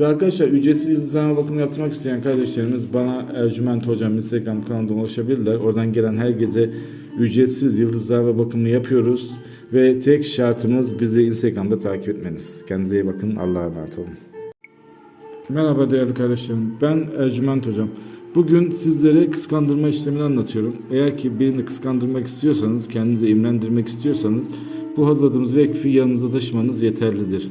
Ve arkadaşlar ücretsiz yıldızlama bakımı yaptırmak isteyen kardeşlerimiz bana Ercüment Hocam Instagram kanalından ulaşabilirler. Oradan gelen herkese ücretsiz yıldızlama bakımı yapıyoruz. Ve tek şartımız bizi Instagram'da takip etmeniz. Kendinize iyi bakın. Allah'a emanet olun. Merhaba değerli kardeşlerim. Ben Ercüment Hocam. Bugün sizlere kıskandırma işlemini anlatıyorum. Eğer ki birini kıskandırmak istiyorsanız, kendinizi imrendirmek istiyorsanız bu hazırladığımız vekfi yanınızda taşımanız yeterlidir.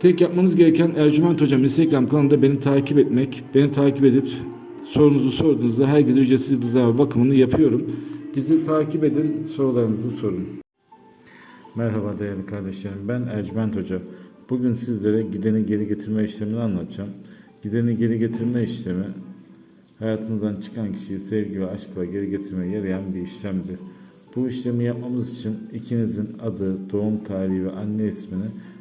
Tek yapmanız gereken Ercüment Hocam Instagram kanalında beni takip etmek. Beni takip edip sorunuzu sorduğunuzda herkese ücretsiz yıldızlama bakımını yapıyorum. Bizi takip edin, sorularınızı sorun. Merhaba değerli kardeşlerim. Ben Ercüment Hoca. Bugün sizlere gideni geri getirme işlemini anlatacağım. Gideni geri getirme işlemi hayatınızdan çıkan kişiyi sevgi ve aşkla geri getirmeye yarayan bir işlemdir. Bu işlemi yapmamız için ikinizin adı, doğum tarihi ve anne ismini